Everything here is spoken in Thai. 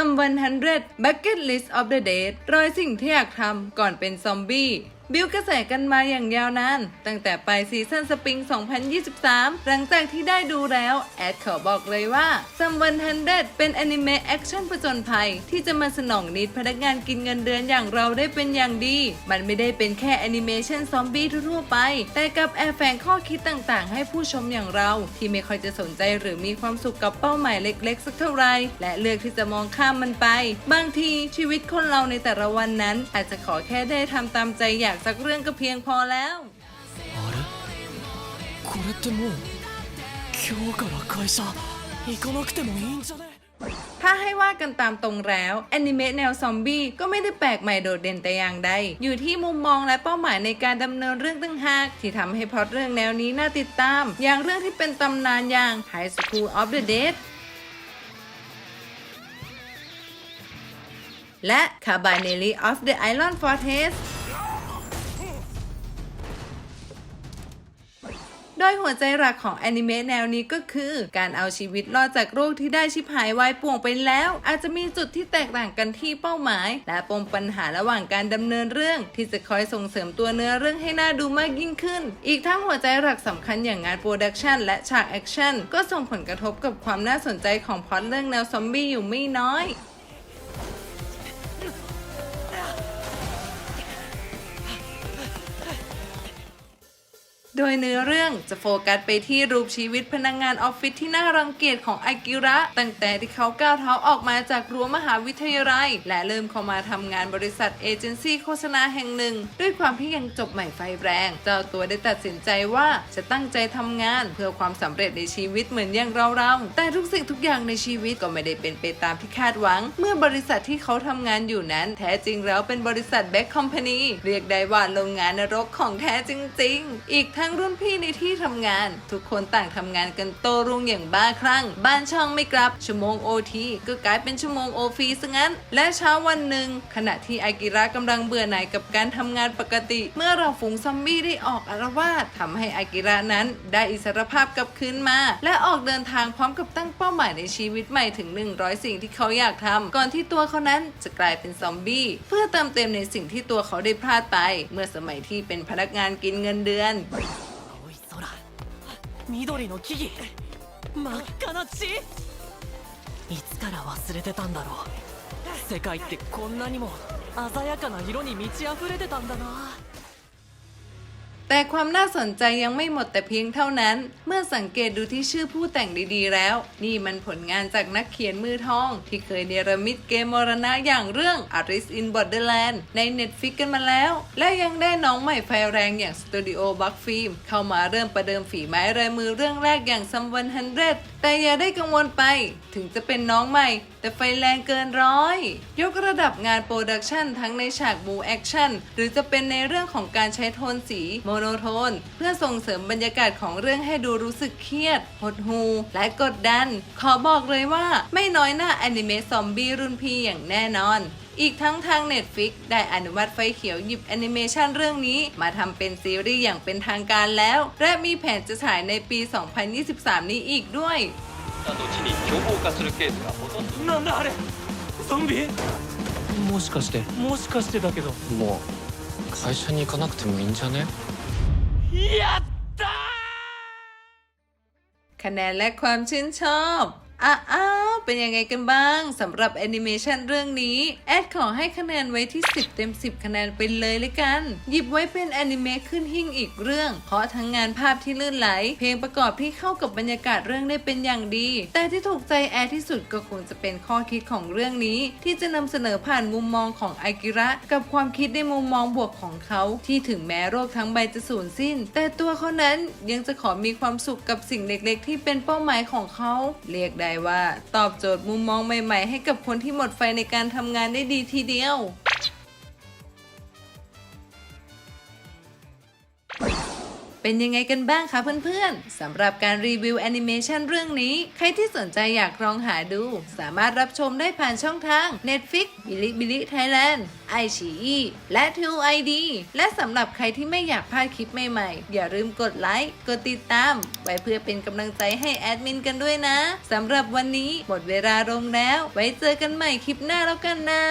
Some 100 Bucket List of the Dead ร้อยสิ่งที่อยากทำก่อนเป็นซอมบี้ บิวกระแสกันมาอย่างยาวนาน ตั้งแต่ปลายซีซั่นสปริง 2023 หลังจากที่ได้ดูแล้ว แอดขอบอกเลยว่า Some 100เป็นอนิเมะแอคชั่นผจญภัย ที่จะมาสนองนิดพนักงานกินเงินเดือนอย่างเราได้เป็นอย่างดี มันไม่ได้เป็นแค่แอนิเมชันซอมบี้ทั่วไป แต่กับแอบแฝงข้อคิดต่างๆ ให้ผู้ชมอย่างเรา ที่ไม่ค่อยจะสนใจหรือมีความสุขกับเป้าหมายเล็กๆ สักเท่าไหร่และเลือกที่จะมองข้ามมันไป บางทีชีวิตคนเราในแต่ละวันนั้น อาจจะขอแค่ได้ทำตามใจอยากสักเรื่องก็เพียงพอแล้ว あれこれってもう今日から会社行かなくてもいいんじゃね ถ้าให้ว่ากันตามตรงแล้วแอนิเมะแนวซอมบี้ก็ไม่ได้แปลกใหม่โดดเด่นแต่อย่างใด อยู่ที่มุมมองและเป้าหมายในการดำเนินเรื่องตั้งหากที่ทำให้พล็อตเรื่องแนวนี้น่าติดตาม อย่างเรื่องที่เป็นตำนานอย่าง High School of the Dead และ Cabanelli of the Iron Fortress โดยหัวใจหลักของแอนิเมะแนวนี้ก็คือการเอาชีวิตรอดจากโรคที่ได้ชิบหายวายป่วงไปแล้ว อาจจะมีจุดที่แตกต่างกันที่เป้าหมาย และปมปัญหาระหว่างการดำเนินเรื่อง ที่จะคอยส่งเสริมตัวเนื้อเรื่องให้น่าดูมากยิ่งขึ้น อีกทั้งหัวใจหลักสำคัญอย่างงานโปรดักชันและฉากแอคชั่นก็ส่งผลกระทบกับความน่าสนใจของพล็อตเรื่องแนวซอมบี้อยู่ไม่น้อย ดยเนื้อเรื่องจะโฟกัสไปที่รูปชีวิตพนักงงานออฟฟิศที่น่ารังเกียจของอากิระ ตั้งแต่ที่เขาก้าวเท้าออกมาจากรั้วมหาวิทยาลัย และเริ่มเข้ามาทำงานบริษัทเอเจนซี่โฆษณาแห่งหนึ่ง ด้วยความที่ยังจบใหม่ไฟแรง เจ้าตัวได้ตัดสินใจว่าจะตั้งใจทำงานเพื่อความสำเร็จในชีวิตเหมือนอย่างเราๆแต่ทุกสิ่งทุกอย่างในชีวิตก็ไม่ได้เป็นไปตามที่คาดหวัง เมื่อบริษัทที่เขาทำงานอยู่นั้น แท้จริงแล้วเป็นบริษัทแบ็คคอมพานีเรียกได้ว่าโรงงานนรกของแท้จริง ๆ อีกทั้งงรุ่นพี่ในที่ทำงาน ทุกคนต่างทำงานกันโตรุ่งอย่างบ้าคลั่ง บ้านช่องไม่กลับ ชั่วโมงโอทีก็กลายเป็นชั่วโมงโอฟีซะงั้น และเช้าวันหนึ่ง ขณะที่อากิระกำลังเบื่อหน่ายกับการทำงานปกติ เมื่อเราฝูงซอมบี้ได้ออกอารวาสทำให้อากิระนั้น ได้อิสรภาพกลับคืนมา และออกเดินทางพร้อมกับตั้งเป้าหมายในชีวิตใหม่ถึง 100 สิ่งที่เขาอยากทำก่อนที่ตัวเขานั้นจะกลายเป็นซอมบี้เพื่อเติมเต็มในสิ่งที่ตัวเขาได้พลาดไป เมื่อสมัยที่เป็นพนักงานกินเงินเดือน 緑の木々。真っ赤な血。いつから忘れてたんだろう。世界ってこんなにも鮮やかな色に満ち溢れてたんだな。 แต่ความน่าสนใจยังไม่หมดแต่เพียงเท่านั้น เมื่อสังเกตดูที่ชื่อผู้แต่งดีๆแล้ว นี่มันผลงานจากนักเขียนมือทอง ที่เคยเนรมิตเกมมรณะอย่างเรื่อง Alice in Borderland ใน Netflix กันมาแล้ว และยังได้น้องใหม่ไฟแรงอย่างสตูดิโอบักฟิล์มเข้ามาเริ่มประเดิมฝีไม้ลายมือเรื่องแรกอย่าง Some 100แต่อย่าได้กังวลไป ถึงจะเป็นน้องใหม่ แต่ไฟแรงเกินร้อย ยกระดับงานโปรดักชันทั้งในฉากบูแอคชั่นหรือจะเป็นในเรื่องของการใช้โทนสีโมโนโทน เพื่อส่งเสริมบรรยากาศของเรื่องให้ดูรู้สึกเครียด หดหู และกดดัน ขอบอกเลยว่าไม่น้อยหน้าอนิเมะซอมบี้รุ่นพี่อย่างแน่นอน อีกทั้งทาง Netflix ได้อนุมัติไฟเขียวหยิบแอนิเมชันเรื่องนี้ มาทำเป็นซีรีส์อย่างเป็นทางการแล้ว และมีแผนจะฉายในปี 2023 นี้อีกด้วย 後地に凶暴化するケースがほとんどなんだあれゾンビもしかしてもしかしてだけどもう会社に行かなくてもいいんじゃね ยัตตาคะแนนและความชื่นชอบ อ้าอ้า เป็นยังไงกันบ้างสำหรับแอนิเมชันเรื่องนี้ แอดขอให้คะแนนไว้ที่ 10 เต็ม 10 คะแนนไปเลยเลยกัน หยิบไว้เป็นแอนิเมะขึ้นหิ่งอีกเรื่อง เพราะทั้งงานภาพที่ลื่นไหล เพลงประกอบที่เข้ากับบรรยากาศเรื่องได้เป็นอย่างดี แต่ที่ถูกใจแอดที่สุดก็คงจะเป็นข้อคิดของเรื่องนี้ ที่จะนำเสนอผ่านมุมมองของไอกิระ กับความคิดในมุมมองบวกของเขา ที่ถึงแม้โรคทั้งใบจะสูญสิ้น แต่ตัวเขานั้นยังจะขอมีความสุขกับสิ่งเล็กๆ ที่เป็นเป้าหมายของเขา เรียกได้ว่าตอบโจทย์มุมมองใหม่ ๆ ให้กับคนที่หมดไฟในการทำงานได้ดีทีเดียว เป็นยังไงกันบ้างคะเพื่อนๆสำหรับการรีวิวแอนิเมชันเรื่องนี้ ใครที่สนใจอยากลองหาดู สามารถรับชมได้ผ่านช่องทาง Netflix b i l i b i l i Thailand ไอชีอีและ True ID และสำหรับใครที่ไม่อยากพลาดคลิปใหม่ๆ อย่าลืมกดไลค์ กดติดตาม ไว้เพื่อเป็นกำลังใจให้แอดมินกันด้วยนะสำหรับวันนี้หมดเวลาลงแล้ว ไว้เจอกันใหม่คลิปหน้าแล้วกันนะ